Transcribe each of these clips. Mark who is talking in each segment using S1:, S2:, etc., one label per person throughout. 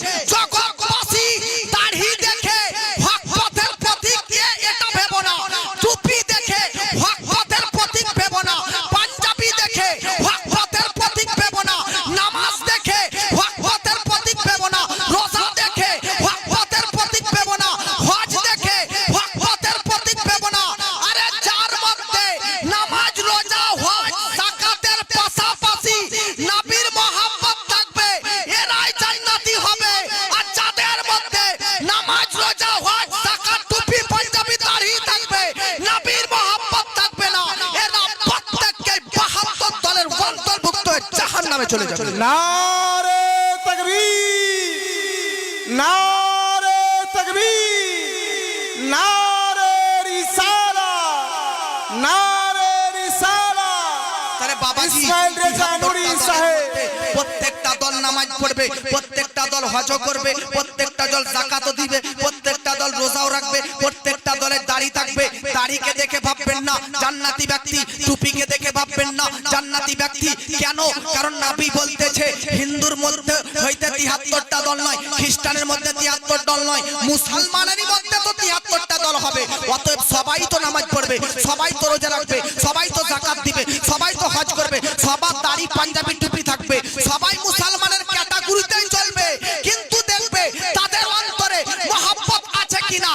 S1: 起 জাহান্নামে চলে যাবে।
S2: নারে তকবীর নারে তকবীর নারে রিসালা নারে রিসালা।
S1: তাহলে বাবাজি
S2: ইসমাইল রেজা নুরি সাহেব।
S1: প্রত্যেকটা দল নামাজ পড়বে প্রত্যেকটা দল হজ করবে প্রত্যেকটা দল জাকাতও দিবে প্রত্যেকটা দল রোজাও রাখবে দলের দাড়ি থাকবে, দাড়িকে দেখে ভাববেন না। জান্নাতি ব্যক্তি টুপিকে দেখে ভাববেন না। জান্নাতি ব্যক্তি কেন? কারণ নাবি বলতেছে, হিন্দুর মধ্যে হইতে তিয়াত্তরটা দল নয়, খ্রিস্টানের মধ্যে তিয়াত্তর দল নয়, মুসলমানেরই মধ্যে তো তিয়াত্তরটা দল হবে। অতএব সবাই তো নামাজ পড়বে, সবাই তো রোজা রাখবে, সবাই তো জাকাত দিবে, সবাই তো হজ করবে, সবার দাড়ি পাঞ্জাবি টুপি থাকবে, সবাই মুসলমানের ক্যাটাগরিতেই চলবে। কিন্তু দেখবে তাদের অন্তরে মহব্বত আছে কিনা?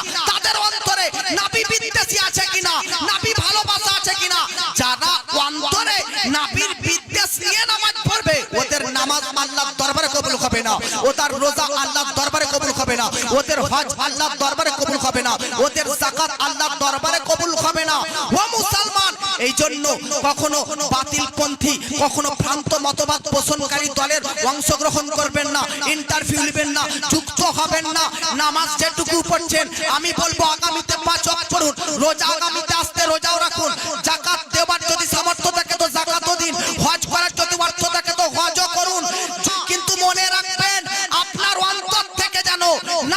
S1: নামাজ আল্লাহর দরবারে কবুল হবে না। ওদের রোজা আল্লাহর দরবারে কবুল হবে না। ওদের হজ আল্লাহর দরবারে কবুল হবে না। ওদের যাকাত আল্লাহর দরবারে কবুল হবে না। ও মুসলমান এই জন্য কখনো বাতিল পন্থী কখনো ভ্রান্ত মতবাদ পোষণকারী দলের অংশগ্রহণ করবেন না ইন্টারভিউ নেবেন না, যুক্ত হবেন না। নামাজ যেটুকু পড়ছেন, আমি বলব আগামীতে পাঁচ পড়ুন, রোজা আগামীতে আসতে রোজাও রাখুন।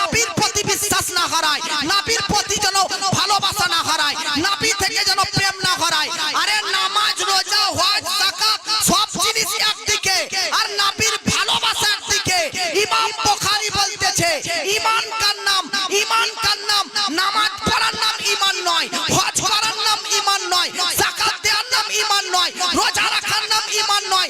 S1: নাবির প্রতি বিশ্বাস না হারায় নাবির প্রতি যেন ভালোবাসা না হারায় নাবি থেকে যেন প্রেম না হারায়। আরে নামাজ, রোজা, হজ, যাকাত, সব জিনিস একদিকে, আর নাবির ভালোবাসা একদিকে। ইমাম বুখারী বলতেছে ঈমান কার নাম? ঈমান কার নাম? নামাজ পড়ার নাম ঈমান নয়, হজ করার নাম ঈমান নয়, যাকাত দেওয়ার নাম ঈমান নয়, রোজা রাখার নাম ঈমান নয়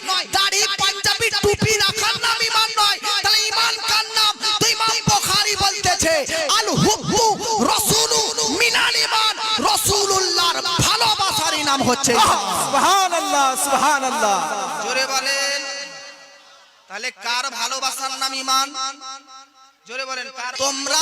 S1: নাম হচ্ছে
S2: সুবহানাল্লাহ সুবহানাল্লাহ।
S1: জোরে বলেন। তাহলে কার ভালোবাসার নাম ইমান? জোরে বলেন তোমরা